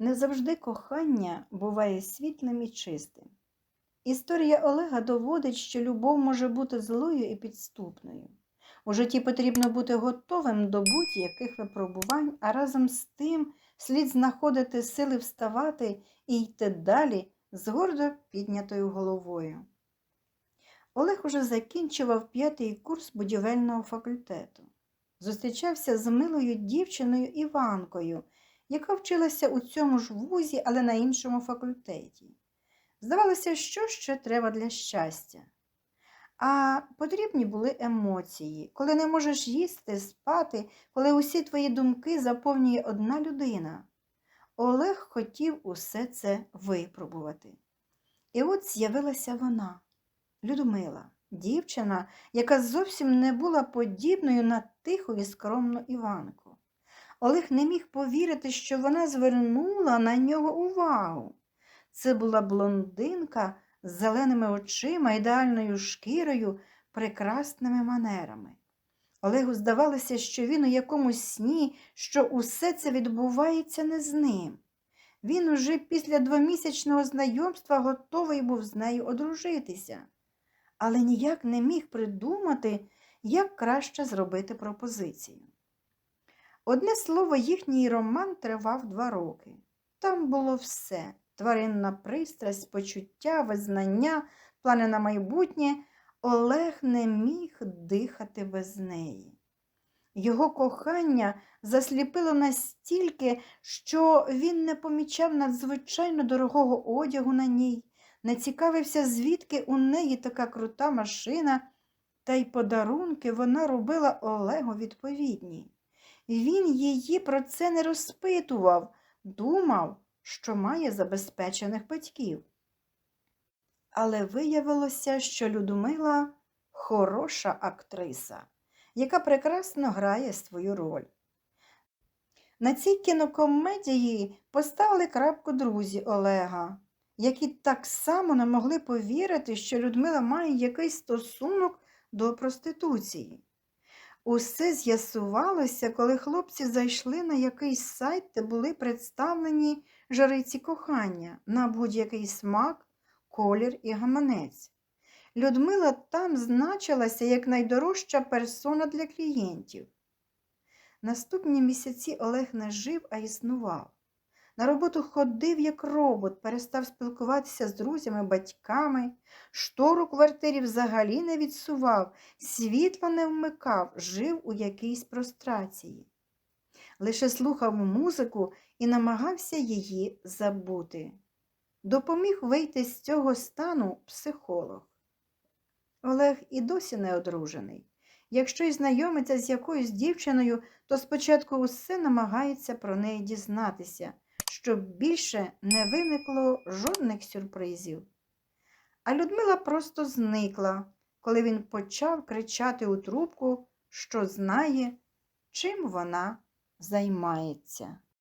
Не завжди кохання буває світлим і чистим. Історія Олега доводить, що любов може бути злою і підступною. У житті потрібно бути готовим до будь-яких випробувань, а разом з тим слід знаходити сили вставати і йти далі з гордо піднятою головою. Олег уже закінчував п'ятий курс будівельного факультету. Зустрічався з милою дівчиною Іванкою, яка вчилася у цьому ж вузі, але на іншому факультеті. Здавалося, що ще треба для щастя. А потрібні були емоції, коли не можеш їсти, спати, коли усі твої думки заповнює одна людина. Олег хотів усе це випробувати. І от з'явилася вона, Людмила, дівчина, яка зовсім не була подібною на тиху і скромну Іванку. Олег не міг повірити, що вона звернула на нього увагу. Це була блондинка з зеленими очима, ідеальною шкірою, прекрасними манерами. Олегу здавалося, що він у якомусь сні, що усе це відбувається не з ним. Він уже після двомісячного знайомства готовий був з нею одружитися, але ніяк не міг придумати, як краще зробити пропозицію. Одне слово, їхній роман тривав два роки. Там було все тваринна пристрасть, почуття, визнання, плани на майбутнє. Олег не міг дихати без неї. Його кохання засліпило настільки, що він не помічав надзвичайно дорогого одягу на ній, не цікавився, звідки у неї така крута машина, та й подарунки вона робила Олегу відповідні. Він її про це не розпитував, думав, що має забезпечених батьків. Але виявилося, що Людмила хороша актриса, яка прекрасно грає свою роль. На цій кінокомедії поставили крапку друзі Олега, які так само не могли повірити, що Людмила має якийсь стосунок до проституції. Усе з'ясувалося, коли хлопці зайшли на якийсь сайт, де були представлені жариці кохання на будь-який смак, колір і гаманець. Людмила там значилася як найдорожча персона для клієнтів. Наступні місяці Олег не жив, а існував. На роботу ходив як робот, перестав спілкуватися з друзями, батьками, штору квартирі взагалі не відсував, світло не вмикав, жив у якійсь прострації. Лише слухав музику і намагався її забути. Допоміг вийти з цього стану психолог. Олег і досі не одружений. Якщо й знайомиться з якоюсь дівчиною, то спочатку усе намагається про неї дізнатися, щоб більше не виникло жодних сюрпризів. А Людмила просто зникла, коли він почав кричати у трубку, що знає, чим вона займається.